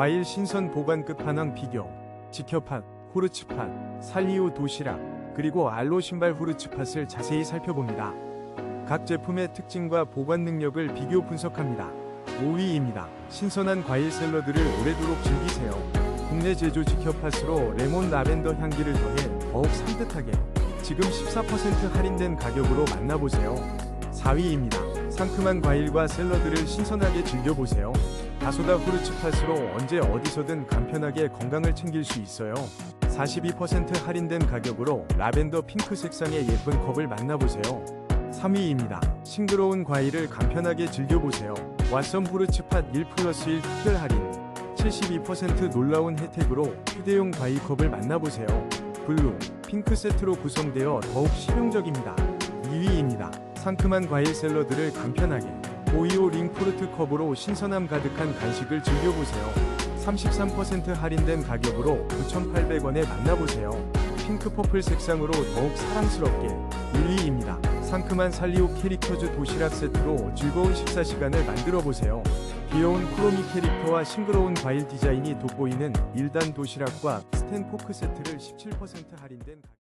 과일 신선 보관 끝판왕 비교, 지켜팟, 후르츠팟, 살리오 도시락, 그리고 알로 신발 후르츠팟을 자세히 살펴봅니다. 각 제품의 특징과 보관 능력을 비교 분석합니다. 5위입니다. 신선한 과일 샐러드를 오래도록 즐기세요. 국내 제조 지켜팟으로 레몬 라벤더 향기를 더해 더욱 산뜻하게 지금 14% 할인된 가격으로 만나보세요. 4위입니다. 상큼한 과일과 샐러드를 신선하게 즐겨보세요. 다소다 후르츠팟으로 언제 어디서든 간편하게 건강을 챙길 수 있어요. 42% 할인된 가격으로 라벤더 핑크 색상의 예쁜 컵을 만나보세요. 3위입니다. 싱그러운 과일을 간편하게 즐겨보세요. 왓썸 후르츠팟 1 플러스 1 특별 할인 72% 놀라운 혜택으로 휴대용 과일컵을 만나보세요. 블루, 핑크 세트로 구성되어 더욱 실용적입니다. 2위입니다. 상큼한 과일 샐러드를 간편하게 오이오 링포르트 컵으로 신선함 가득한 간식을 즐겨보세요. 33% 할인된 가격으로 9,800원에 만나보세요. 핑크 퍼플 색상으로 더욱 사랑스럽게 1위입니다. 상큼한 살리오 캐릭터즈 도시락 세트로 즐거운 식사 시간을 만들어 보세요. 귀여운 크로미 캐릭터와 싱그러운 과일 디자인이 돋보이는 1단 도시락과 스텐 포크 세트를 17% 할인된 가격